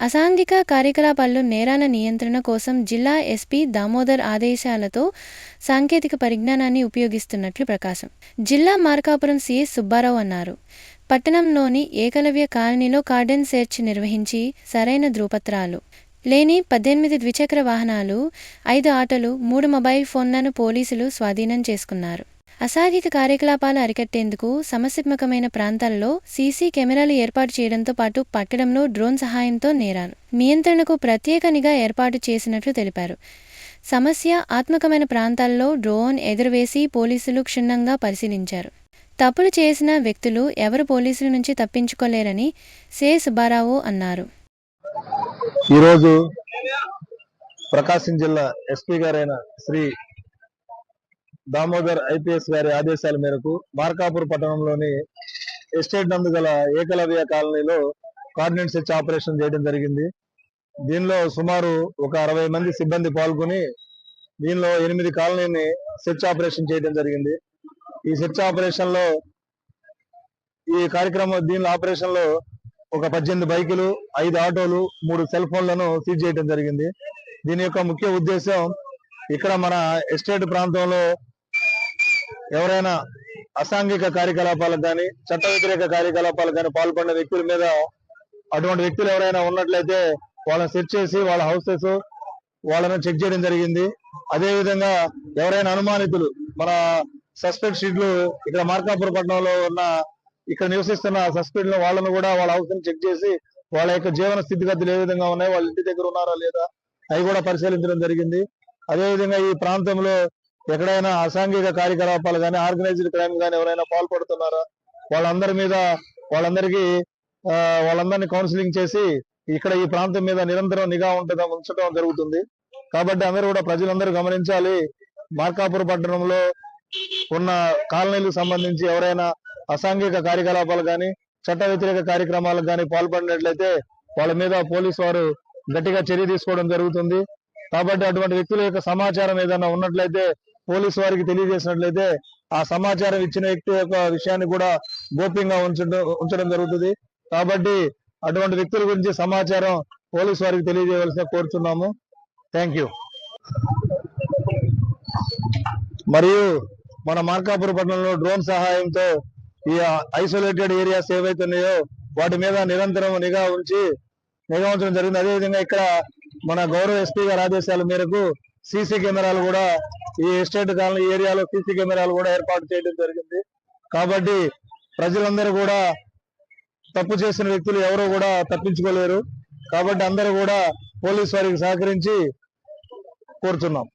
అసాంఘిక కార్యకలాపాల్లో నేరాల నియంత్రణ కోసం జిల్లా ఎస్పీ దామోదర్ ఆదేశాలతో సాంకేతిక పరిజ్ఞానాన్ని ఉపయోగిస్తున్నట్లు ప్రకాశం. జిల్లా మార్కాపురం సీఎస్ సుబ్బారావు అన్నారు. పట్టణంలోని ఏకలవ్య కాలనీలో కార్డెన్ సెర్చ్ నిర్వహించి సరైన ధృవపత్రాలు. లేని పద్దెనిమిది ద్విచక్ర వాహనాలు ఐదు ఆటోలు మూడు మొబైల్ ఫోన్లను పోలీసులు స్వాధీనం చేసుకున్నారు. అసాధిత కార్యకలాపాలు అరికట్టేందుకు సమస్యాత్మకమైన ప్రాంతాల్లో సీసీ కెమెరాలు ఏర్పాటు చేయడంతో పాటు పట్టడంలో డ్రోన్ సహాయంతో నేరాలు. నియంత్రణకు ప్రత్యేక నిఘా ఏర్పాటు చేసినట్లు తెలిపారు. సమస్య ఆత్మకమైన ప్రాంతాల్లో డ్రోన్ ఎదురువేసి పోలీసులు క్షుణ్ణంగా పరిశీలించారు. తప్పులు చేసిన వ్యక్తులు ఎవరు పోలీసుల నుంచి తప్పించుకోలేరని సే సుబ్బారావు అన్నారు. ఈరోజు ప్రకాశం జిల్లా ఎస్పీ గారైన శ్రీ దామోదర్ ఐపీఎస్ గారి ఆదేశాల మేరకు మార్కాపూర్ పట్టణంలోని ఎస్టేట్ నందు గల ఏకలవ్య కాలనీలో కార్డినెంట్ సెర్చ్ ఆపరేషన్ చేయడం జరిగింది. దీనిలో సుమారు ఒక అరవై మంది సిబ్బంది పాల్గొని దీనిలో ఎనిమిది కాలనీని సెర్చ్ ఆపరేషన్ చేయడం జరిగింది. ఈ సెర్చ్ ఆపరేషన్లో ఈ కార్యక్రమం దీనిలో ఆపరేషన్లో ఒక పద్దెనిమిది బైకులు ఐదు ఆటోలు మూడు సెల్ ఫోన్లను సీజ్ చేయడం జరిగింది. దీని యొక్క ముఖ్య ఉద్దేశం ఇక్కడ మన ఎస్టేట్ ప్రాంతంలో ఎవరైనా అసాంఘిక కార్యకలాపాలకు కానీ చట్ట వ్యతిరేక కార్యకలాపాలకు కానీ పాల్పడిన వ్యక్తుల మీద అటువంటి వ్యక్తులు ఎవరైనా ఉన్నట్లయితే వాళ్ళని సెర్చ్ చేసి వాళ్ళ హౌసెస్ వాళ్ళను చెక్ చేయడం జరిగింది. అదే విధంగా ఎవరైనా అనుమానితులు మన సస్పెక్ట్ షీట్లు ఇక్కడ మార్కాపురం పట్టణంలో ఉన్న ఇక్కడ నివసిస్తున్న సస్పెక్ట్ వాళ్ళను కూడా వాళ్ళ హౌస్ని చెక్ చేసి వాళ్ళ యొక్క జీవన స్థితిగతులు ఏ విధంగా ఉన్నాయి వాళ్ళ ఇంటి దగ్గర ఉన్నారా లేదా అవి కూడా పరిశీలించడం జరిగింది. అదే విధంగా ఈ ప్రాంతంలో ఎక్కడైనా అసాంఘిక కార్యకలాపాలు కానీ ఆర్గనైజ్డ్ క్రైమ్ కానీ ఎవరైనా పాల్పడుతున్నారా? వాళ్ళందరి మీద వాళ్ళందరికీ వాళ్ళందరినీ కౌన్సిలింగ్ చేసి ఇక్కడ ఈ ప్రాంతం మీద నిరంతరం నిఘా ఉంటుందా ఉంచడం జరుగుతుంది. కాబట్టి అందరూ కూడా ప్రజలందరూ గమనించాలి. మార్కాపుర పట్టణంలో ఉన్న కాలనీలకు సంబంధించి ఎవరైనా అసాంఘిక కార్యకలాపాలు కానీ చట్ట వ్యతిరేక కార్యక్రమాలకు కానీ పాల్పడినట్లయితే వాళ్ళ మీద పోలీసు వారు గట్టిగా చర్య తీసుకోవడం జరుగుతుంది. కాబట్టి అటువంటి వ్యక్తుల యొక్క సమాచారం ఏదైనా ఉన్నట్లయితే పోలీసు వారికి తెలియజేసినట్లయితే ఆ సమాచారం ఇచ్చిన వ్యక్తి యొక్క విషయాన్ని కూడా గోప్యంగా ఉంచడం ఉంచడం జరుగుతుంది. కాబట్టి అటువంటి వ్యక్తుల గురించి సమాచారం పోలీసు వారికి తెలియజేయవలసిన కోరుతున్నాము. థ్యాంక్ యూ మరియు మన మార్కాపురం పట్టణంలో డ్రోన్ సహాయంతో ఈ ఐసోలేటెడ్ ఏరియాస్ ఏవైతే ఉన్నాయో వాటి మీద నిరంతరం నిఘా ఉంచి నిఘా ఉంచడం జరిగింది. అదేవిధంగా ఇక్కడ మన గౌరవ ఎస్పీ గారి ఆదేశాల మేరకు సీసీ కెమెరాలు కూడా ఈ ఎస్టేట్ కాలనీ ఏరియాలో సీసీ కెమెరాలు కూడా ఏర్పాటు చేయడం జరిగింది. కాబట్టి ప్రజలందరూ కూడా తప్పు చేసిన వ్యక్తులు ఎవరు కూడా తప్పించుకోలేరు. కాబట్టి అందరూ కూడా పోలీసు వారికి సహకరించి కోరుతున్నాం.